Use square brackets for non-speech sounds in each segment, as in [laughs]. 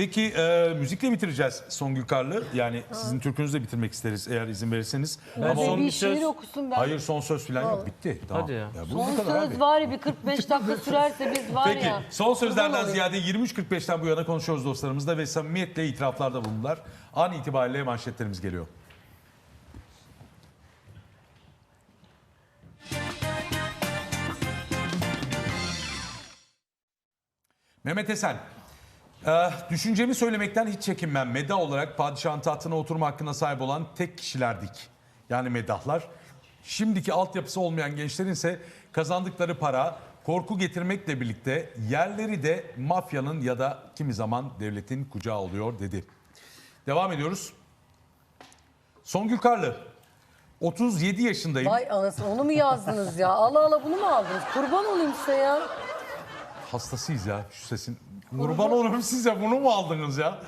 Peki e, müzikle bitireceğiz Songül Karlı. Yani sizin türkünüzü de bitirmek isteriz eğer izin verirseniz. Ama Son bir şiir söz. okusun ben. hayır son söz falan yok bitti. Tamam. Hadi ya. bu Son bu kadar söz abi. var ya bir 45 dakika sürerse biz var Peki ya. son sözlerden ziyade 23.45'ten bu yana konuşuyoruz dostlarımızla ve samimiyetle itiraflarda bulundular. An itibariyle manşetlerimiz geliyor. Mehmet Esen, e, düşüncemi söylemekten hiç çekinmem. Meda olarak padişahın tahtına oturma hakkına sahip olan tek kişilerdik. Yani medahlar. Şimdiki altyapısı olmayan gençlerin ise kazandıkları para, korku getirmekle birlikte yerleri de mafyanın ya da kimi zaman devletin kucağı oluyor dedi. Devam ediyoruz. Songül Karlı, 37 yaşındayım. Vay anasını onu mu yazdınız ya? Allah Allah bunu mu aldınız? Kurban olayım size ya. Hastasıyız ya şu sesin. Kurban olurum size bunu mu aldınız ya?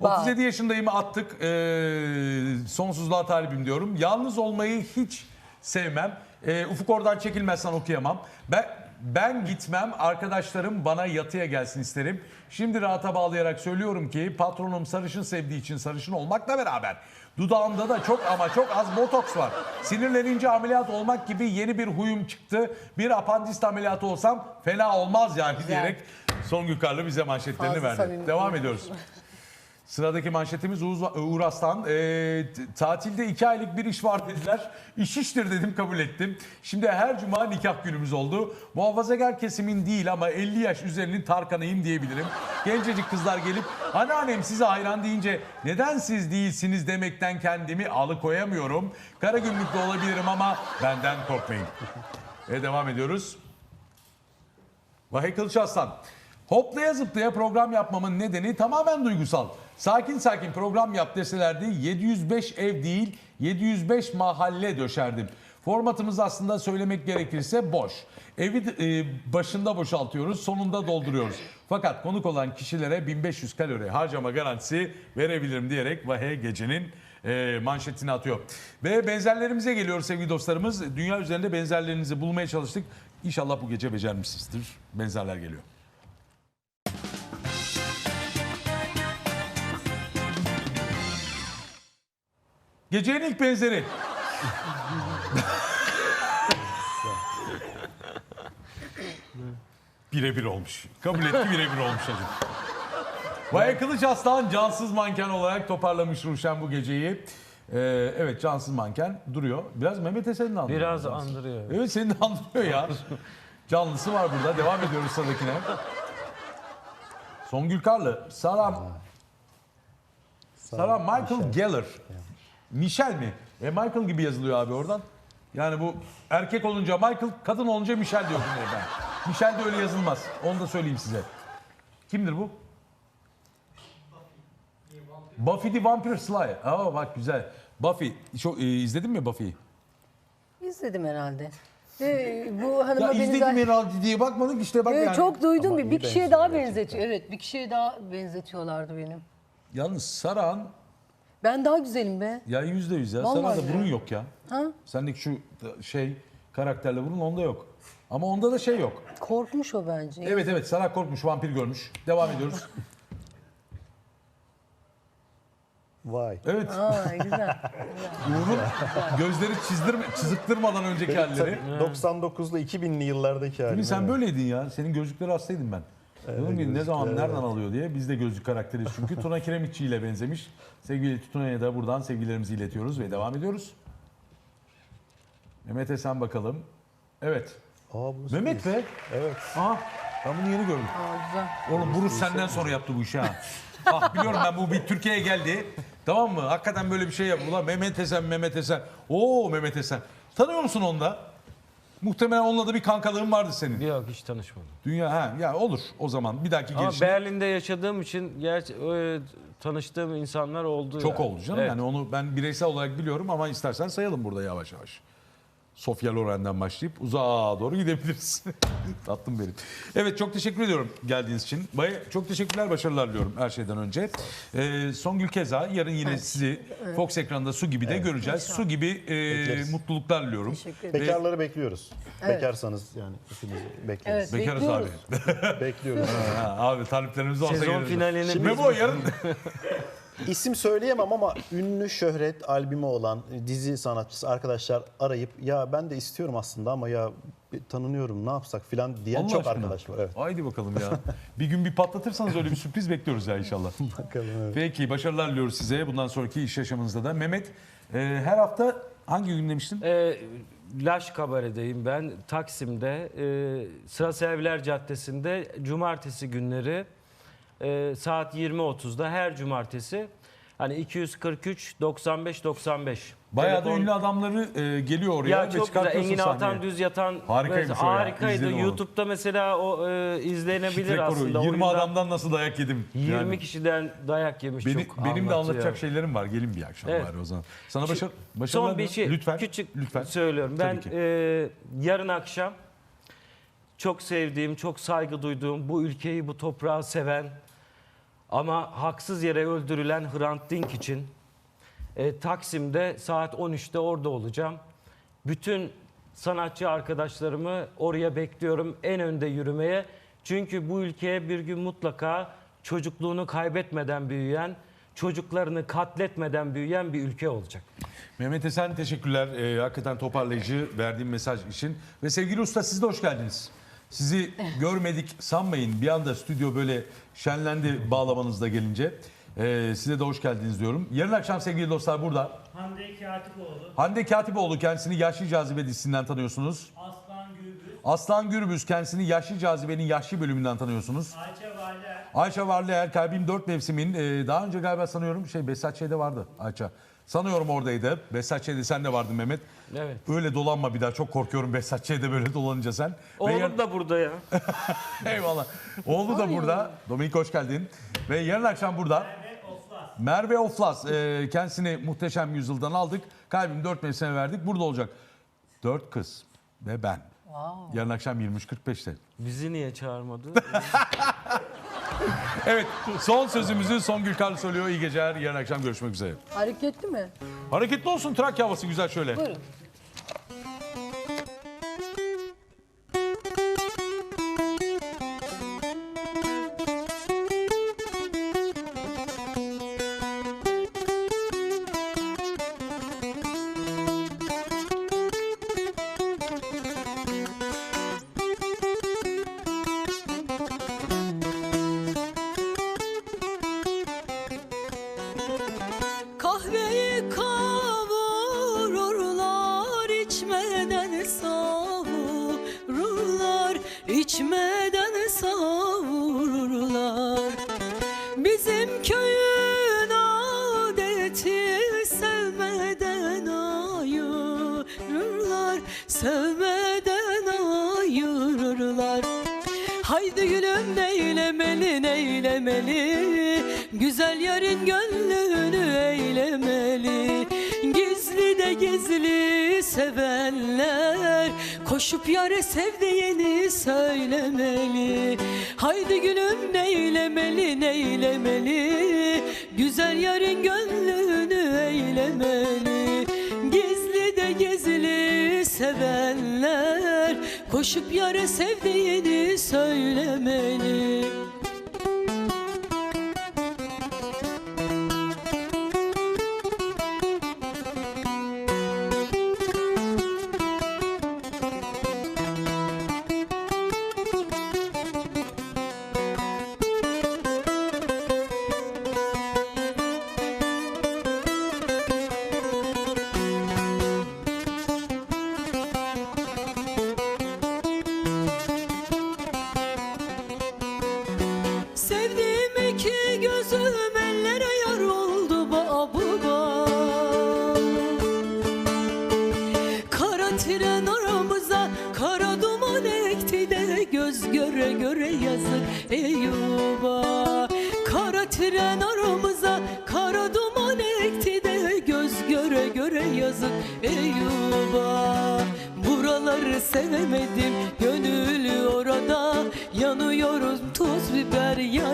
Bak. 37 yaşındayım attık. Ee, sonsuzluğa talibim diyorum. Yalnız olmayı hiç sevmem. Ee, Ufuk oradan çekilmezsen okuyamam. Ben ben gitmem. Arkadaşlarım bana yatıya gelsin isterim. Şimdi rahata bağlayarak söylüyorum ki patronum sarışın sevdiği için sarışın olmakla beraber dudağımda da çok ama çok az botoks var. Sinirlenince ameliyat olmak gibi yeni bir huyum çıktı. Bir apandist ameliyatı olsam fena olmaz yani diyerek Songül Karlı bize manşetlerini Fazla verdi. samimi Devam ediyoruz. Sıradaki manşetimiz Uğuz, Uğur Aslan. Ee, t- tatilde iki aylık bir iş var dediler. İş iştir dedim kabul ettim. Şimdi her cuma nikah günümüz oldu. Muhafazakar kesimin değil ama 50 yaş üzerinin Tarkan'ıyım diyebilirim. Gencecik kızlar gelip anneannem size hayran deyince neden siz değilsiniz demekten kendimi alıkoyamıyorum. Kara gümrükte olabilirim ama benden korkmayın. Ve devam ediyoruz. Vahiy Kılıç Aslan. Hoplaya zıplaya program yapmamın nedeni tamamen duygusal. Sakin sakin program yap deselerdi 705 ev değil 705 mahalle döşerdim. Formatımız aslında söylemek gerekirse boş. Evi e, başında boşaltıyoruz, sonunda dolduruyoruz. Fakat konuk olan kişilere 1500 kalori harcama garantisi verebilirim diyerek Vahe Gece'nin e, manşetini atıyor. Ve benzerlerimize geliyor sevgili dostlarımız. Dünya üzerinde benzerlerinizi bulmaya çalıştık. İnşallah bu gece becermişsinizdir. Benzerler geliyor. Gecenin ilk benzeri. birebir olmuş. Kabul etti birebir olmuş hacım. Vay Kılıç Aslan cansız manken olarak toparlamış Ruşen bu geceyi. Ee, evet cansız manken duruyor. Biraz Mehmet Esen'i de andırıyor. Biraz andırıyor. Evet seni de andırıyor ya. Canlısı var burada. Devam ediyoruz sıradakine. Songül Karlı. Saram. Saram Michael Geller. Michel mi? E Michael gibi yazılıyor abi oradan. Yani bu erkek olunca Michael, kadın olunca Michel diyor bunları ben. Michel de öyle yazılmaz. Onu da söyleyeyim size. Kimdir bu? Buffy the Vampire Slayer. Aa bak güzel. Buffy. Çok, e, izledin mi Buffy'yi? İzledim herhalde. Ee, bu hanıma Ya izledim zaten- herhalde diye bakmadık işte bak Evet, yani. Çok duydum Ama bir, iyi bir kişiye benziyor daha gerçekten. benzetiyor. Evet bir kişiye daha benzetiyorlardı benim. Yalnız Saran Ben daha güzelim be. ya yüzde yüz ya. Vallahi Saran'da ya. burun yok ya. Ha? Sendeki şu şey karakterle burun onda yok. Ama onda da şey yok. Korkmuş o bence. Evet evet Saran korkmuş vampir görmüş. Devam ediyoruz. Vay. Evet Aa güzel. [laughs] Uğur'un gözleri çizdirme, çiziktirmeden önceki halleri. Tabii 99'lu 2000'li yıllardaki. Değil mi? Sen böyleydin ya. Senin gözlükleri hastaydım ben. Dedim ki ne zaman nereden alıyor diye. Biz de gözlük karakteriz çünkü. [laughs] Tuna Kiremitçi ile benzemiş. Sevgili Tuna'ya da buradan sevgilerimizi iletiyoruz ve devam ediyoruz. Mehmet Esen bakalım. Evet. Aa, bunu Mehmet be. Evet. Aha ben bunu yeni gördüm. Aa güzel. Oğlum Buruz senden sonra yaptı bu işi ha. [laughs] ah biliyorum ben bu bir Türkiye'ye geldi. Tamam mı? Hakikaten böyle bir şey yaptı. Ulan Mehmet Esen, Mehmet Esen. Oo Mehmet Esen. Tanıyor musun onu da? Muhtemelen onunla da bir kankalığın vardı senin. Yok hiç tanışmadım. Dünya ha ya olur o zaman bir dahaki Ama gelişim Berlin'de yaşadığım için gerçi e, tanıştığım insanlar oldu. çok yani. oldu canım. Evet. Yani onu ben bireysel olarak biliyorum ama istersen sayalım burada yavaş yavaş. Sofia Loren'den başlayıp uzağa doğru gidebiliriz. [laughs] Tatlım benim. Evet çok teşekkür ediyorum geldiğiniz için. Baya çok teşekkürler, başarılar diliyorum her şeyden önce. Ee, Songül Keza yarın yine sizi Fox ekranında su gibi de göreceğiz. Su gibi e, Bekleriz. mutluluklar diliyorum. Bekarları bekliyoruz. Evet. Bekarsanız yani hepinizi bekleriz. Evet. Bekarız abi. Bekliyoruz. Bekliyoruz. [laughs] Ha, abi taliplerimiz olsa Sezon geliriz. finalini Şimdi bu yarın [laughs] İsim söyleyemem ama ünlü şöhret albümü olan dizi sanatçısı arkadaşlar arayıp ya ben de istiyorum aslında ama ya bir tanınıyorum ne yapsak filan diyen Allah çok aşkına. arkadaş var. Evet. Haydi bakalım ya. bir gün bir patlatırsanız öyle bir sürpriz bekliyoruz ya inşallah. [laughs] Bakalım evet. Peki başarılar diliyoruz size bundan sonraki iş yaşamınızda da. Mehmet e, her hafta hangi gün demiştin? Ee, Laş Kabare'deyim ben. Taksim'de, e, Sıra Serviler Caddesi'nde cumartesi günleri e, saat 20.30'da her cumartesi hani 243 95 95. Bayağı da Telefon- ünlü adamları e, geliyor oraya Ya ve çok güzel. çıkartıyorsun Engin sahneye. Altan Düz Yatan Harikaymış o ya. harikaydı. İzledim onu. YouTube'da mesela o e, izlenebilir rekoru. aslında. 20 Oyundan adamdan nasıl dayak yedim? 20 Yani kişiden dayak yemiş Benim, çok benim de anlatıyor. anlatacak şeylerim var. Gelin bir akşam Evet. bari o zaman. Sana başar, başarılar Son bir diliyorum. şey Lütfen. küçük Lütfen. söylüyorum. Tabii Ben ki. e, yarın akşam çok sevdiğim, çok saygı duyduğum, bu ülkeyi, bu toprağı seven ama haksız yere öldürülen Hrant Dink için e, Taksim'de saat 13'te orada olacağım. Bütün sanatçı arkadaşlarımı oraya bekliyorum en önde yürümeye. Çünkü bu ülkeye bir gün mutlaka çocukluğunu kaybetmeden büyüyen, çocuklarını katletmeden büyüyen bir ülke olacak. Mehmet Esen teşekkürler. Ee, hakikaten toparlayıcı verdiğim mesaj için. Ve sevgili usta siz de hoş geldiniz. Sizi görmedik sanmayın. Bir anda stüdyo böyle şenlendi bağlamanızda gelince. Ee, size de hoş geldiniz diyorum. Yarın akşam sevgili dostlar burada. Hande Katipoğlu, Hande Katipoğlu kendisini Yaşlı Cazibe dizisinden tanıyorsunuz. Aslan Gürbüz, Aslan Gürbüz kendisini Yaşlı Cazibe'nin Yaşlı bölümünden tanıyorsunuz. Ayça Valer, Ayça Varlıer Kalbim Dört Mevsimin e, daha önce galiba sanıyorum şey Besatçı'da vardı Ayça. Sanıyorum oradaydı. Besatçı'da sen de vardın Mehmet. Evet. Öyle dolanma bir daha çok korkuyorum Besatçı'da böyle dolanınca sen. Ve yar- Oğlum da burada ya. [laughs] Eyvallah. Oğlu da burada. Dominik hoş geldin. Ve yarın akşam burada. ve Oflas. Merve Oflas e, kendisini muhteşem yüzyıldan aldık. Kalbim dört mevsime verdik. Burada olacak. Dört kız ve ben. Yarın akşam 23.45'te. Bizi niye çağırmadı? [laughs] Evet son sözümüzü Songül Karlı söylüyor. İyi geceler. Yarın akşam görüşmek üzere. Hareketli mi? Hareketli olsun Trakya havası güzel şöyle. Buyurun. İçmeden savururlar. Bizim köyün adeti sevmeden ayırırlar. Sevmeden ayırırlar. Haydi gülüm neylemeli neylemeli. Güzel yarın gönlünü eylemeli. Gizli de gizli sevenler Koşup yare sevdiğini söylemeli. Haydi gülüm neylemeli neylemeli. Güzel yarın gönlünü eylemeli. Gizli de gizli sevenler Koşup yara sevdiğini söylemeli göre yazık eyvah Kara tren aramıza kara duman ekti de Göz göre göre yazık eyvah dağları sevemedim Gönül orada. Yanıyoruz toz biber gönül